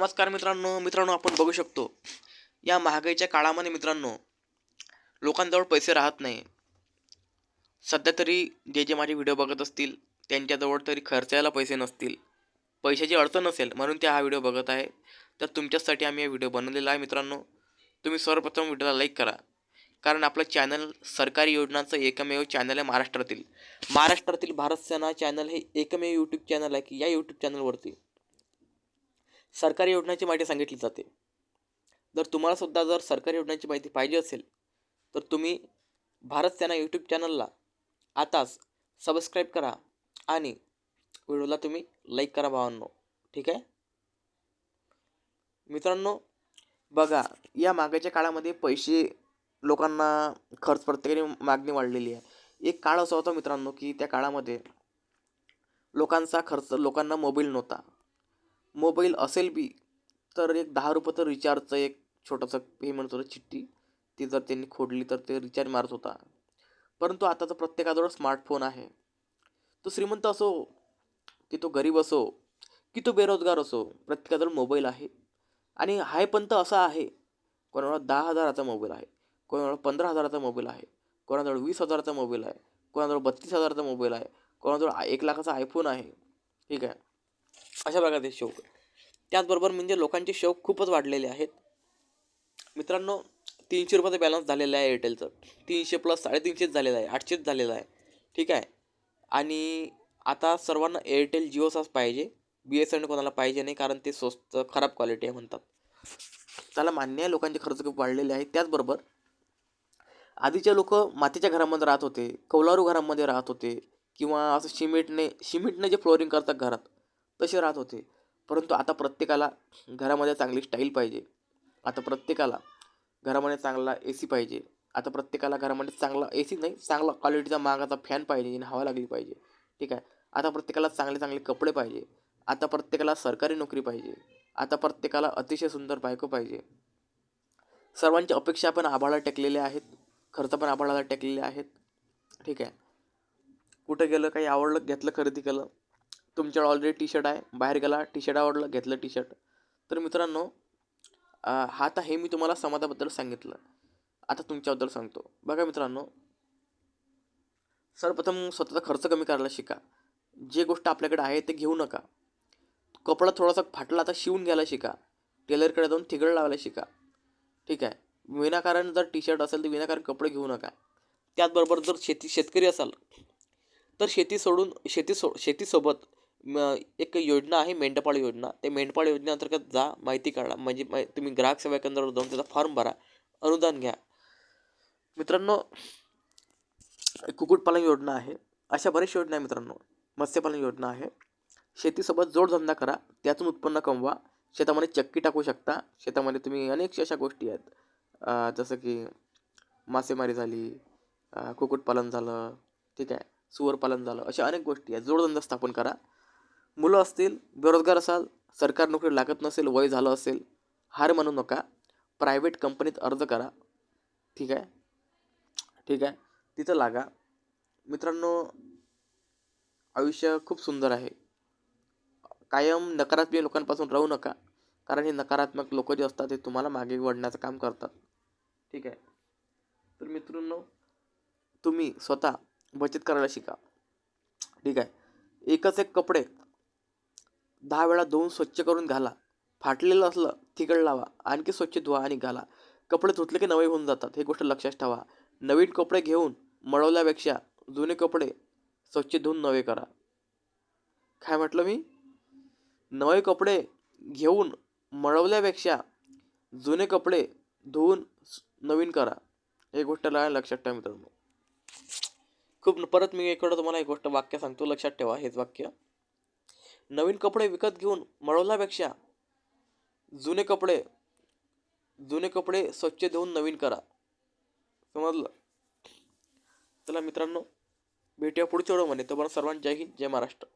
नमस्कार मित्रांनो मित्रांनो आपण बघू शकतो या महागाईच्या काळामध्ये मित्रांनो लोकांजवळ पैसे राहत नाही. सध्या तरी जे जे माझे व्हिडिओ बघत असतील त्यांच्याजवळ तरी खर्चायला पैसे नसतील पैशाची अडचण नसेल म्हणून ते हा व्हिडिओ बघत आहे. तर तुमच्यासाठी आम्ही हा व्हिडिओ बनवलेला आहे मित्रांनो. तुम्ही सर्वप्रथम व्हिडिओला लाईक करा. कारण आपलं चॅनल सरकारी योजनांचं एकमेव चॅनल आहे महाराष्ट्रातील. महाराष्ट्रातील भारत सेना चॅनल हे एकमेव यूट्यूब चॅनल आहे की या यूट्यूब चॅनलवरती सरकारी योजनांची माहिती सांगितली जाते. जर तुम्हालासुद्धा जर सरकारी योजनांची माहिती पाहिजे असेल तर तुम्ही भारत सेना यूट्यूब चॅनलला आताच सबस्क्राईब करा आणि व्हिडिओला तुम्ही लाईक करा भावांनो. ठीक आहे? मित्रांनो बघा या मागाच्या काळामध्ये पैसे लोकांना खर्च प्रत्येकाने मागणी वाढलेली आहे. एक काळ असा होता मित्रांनो की त्या काळामध्ये लोकांचा खर्च लोकांना मोबाईल नव्हता. मोबाईल असेल बी तर एक दहा रुपये तर रिचार्जचं एक छोटंसं हे म्हणत होतं चिठ्ठी. ती जर त्यांनी खोडली तर ते रिचार्ज मारत होता. परंतु आता तर प्रत्येकाजवळ स्मार्टफोन आहे. तो श्रीमंत असो की तो गरीब असो की तो बेरोजगार असो प्रत्येकाजवळ मोबाईल आहे. आणि हाय पंत तर असा आहे कोणाजवळ दहा हजाराचा मोबाईल आहे कोणाजवळ पंधरा हजाराचा मोबाईल आहे कोणाजवळ वीस हजाराचा मोबाईल आहे कोणाजवळ बत्तीस हजाराचा मोबाईल आहे कोणाजवळ एक लाखाचा आयफोन आहे. ठीक आहे? अशा प्रकारचे शौक. त्याचबरोबर म्हणजे लोकांचे शौक खूपच वाढलेले आहेत. मित्रांनो तीनशे रुपयाचा बॅलन्स झालेला आहे एअरटेलचं तीनशे प्लस साडेतीनशेच झालेलं आहे आठशेच झालेलं आहे. ठीक आहे? आणि आता सर्वांना एअरटेल जिओचाच पाहिजे. बी एस एन कोणाला पाहिजे नाही कारण ते स्वस्त खराब क्वालिटी आहे म्हणतात. त्याला मान्य आहे लोकांचे खर्च खूप वाढलेले आहेत. त्याचबरोबर आधीचे लोक मातीच्या घरामध्ये राहत होते कौलारू घरामध्ये राहत होते किंवा असं शिमेटने शिमेटने जे फ्लोरिंग करतात घरात तसे राहत होते. परंतु आता प्रत्येकाला घरामध्ये चांगली स्टाईल पाहिजे. आता प्रत्येकाला घरामध्ये चांगला ए सी पाहिजे. आता प्रत्येकाला घरामध्ये चांगला ए सी नाही चांगला क्वालिटीचा महागाचा फॅन पाहिजे आणि हवा लागली पाहिजे. ठीक आहे? आता प्रत्येकाला चांगले चांगले कपडे पाहिजे. आता प्रत्येकाला सरकारी नोकरी पाहिजे. आता प्रत्येकाला अतिशय सुंदर बायको पाहिजे. सर्वांच्या अपेक्षा पण आभाळा टेकलेल्या आहेत. खर्च पण आभाळाला टेकलेले आहेत. ठीक आहे? कुठं गेलं काही आवडलं घेतलं खरेदी केलं? तुमच्याकडे ऑलरेडी टी शर्ट आहे. बाहेर गेला टी शर्ट आवडलं घेतलं टी शर्ट तर मित्रांनो हा आता हे मी तुम्हाला समाजाबद्दल सांगितलं. आता तुमच्याबद्दल सांगतो. बघा मित्रांनो सर्वप्रथम स्वतःचा खर्च कमी करायला शिका. जे गोष्ट आपल्याकडे आहे ते घेऊ नका. कपडा थोडासा फाटला आता शिवून घ्यायला शिका. टेलरकडे जाऊन ठिगळ लावायला शिका. ठीक आहे? विनाकारण जर टी शर्ट असेल तर विनाकारण कपडे घेऊ नका. त्याचबरोबर जर शेती शेतकरी असाल तर शेती सोडून शेती सो शेतीसोबत म एक योजना आहे मेंढपाळ योजना. ते मेंढपाळ योजनेअंतर्गत जा माहिती काढा. म्हणजे मा तुम्ही ग्राहक सेवा केंद्रावर जाऊन त्याचा फॉर्म भरा अनुदान घ्या. मित्रांनो कुक्कुटपालन योजना आहे. अशा बऱ्याचशा योजना आहे मित्रांनो. मत्स्यपालन योजना आहे. शेतीसोबत जोडधंदा करा. त्यातून उत्पन्न कमवा. शेतामध्ये चक्की टाकू शकता. शेतामध्ये तुम्ही अनेक अशा गोष्टी आहेत. जसं की मासेमारी झाली कुक्कुटपालन झालं ठीक आहे सुवरपालन झालं अशा अनेक गोष्टी आहेत. जोडधंदा स्थापन करा. मुलं असतील बेरोजगार असाल सरकार नोकरी लागत नसेल वय झालं असेल हार म्हणू नका. प्रायव्हेट कंपनीत अर्ज करा. ठीक आहे? ठीक आहे? तिथं लागा. मित्रांनो आयुष्य खूप सुंदर आहे. कायम नकारात्मक लोकांपासून राहू नका कारण हे नकारात्मक लोक जे असतात ते तुम्हाला मागे वळण्याचं काम करतात. ठीक आहे? तर मित्रांनो तुम्ही स्वतः बचत करायला शिका. ठीक आहे? एकच एक कपडे दहा वेळा धुवून स्वच्छ करून घाला. फाटलेलं असलं तिकड लावा. आणखी स्वच्छ धुवा आणि घाला. कपडे धुतले की नवे होऊन जातात हे गोष्ट लक्षात ठेवा. नवीन कपडे घेऊन मळवल्यापेक्षा जुने कपडे स्वच्छ धुवून नवे करा. काय म्हटलं मी? नवे कपडे घेऊन मळवल्यापेक्षा जुने कपडे धुवून नवीन करा. हे गोष्ट लक्षात ठेवा मित्रांनो. खूप परत मी इकडं तुम्हाला एक गोष्ट वाक्य सांगतो लक्षात ठेवा हेच वाक्य. नवीन कपडे विकत घेऊन मळवल्यापेक्षा जुने कपडे जुने कपडे स्वच्छ देऊन नवीन करा. समजलं? चला मित्रांनो भेटूया पुढच्या वेळेमध्ये तुम्हाला सर्वांना जय हिंद जय महाराष्ट्र.